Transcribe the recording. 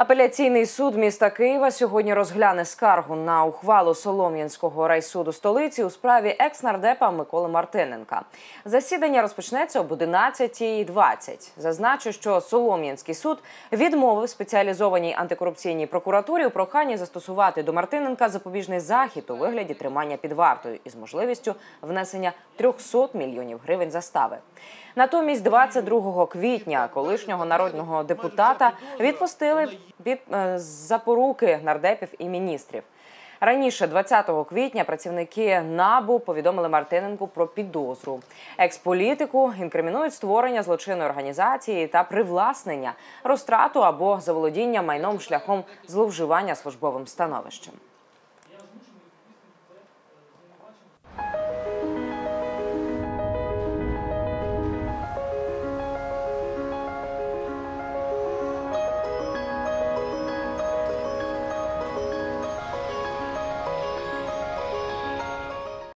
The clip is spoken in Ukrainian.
Апеляційний суд міста Києва сьогодні розгляне скаргу на ухвалу Солом'янського райсуду столиці у справі екс-нардепа Миколи Мартиненка. Засідання розпочнеться об 11.20. Зазначу, що Солом'янський суд відмовив спеціалізованій антикорупційній прокуратурі у проханні застосувати до Мартиненка запобіжний захід у вигляді тримання під вартою із можливістю внесення 300 мільйонів гривень застави. Натомість, 22 квітня колишнього народного депутата відпустили від е, запоруки нардепів і міністрів. Раніше, 20 квітня, працівники набу повідомили Мартиненку про підозру. Експолітику інкримінують створення злочинної організації та привласнення, розтрату або заволодіння майном шляхом зловживання службовим становищем.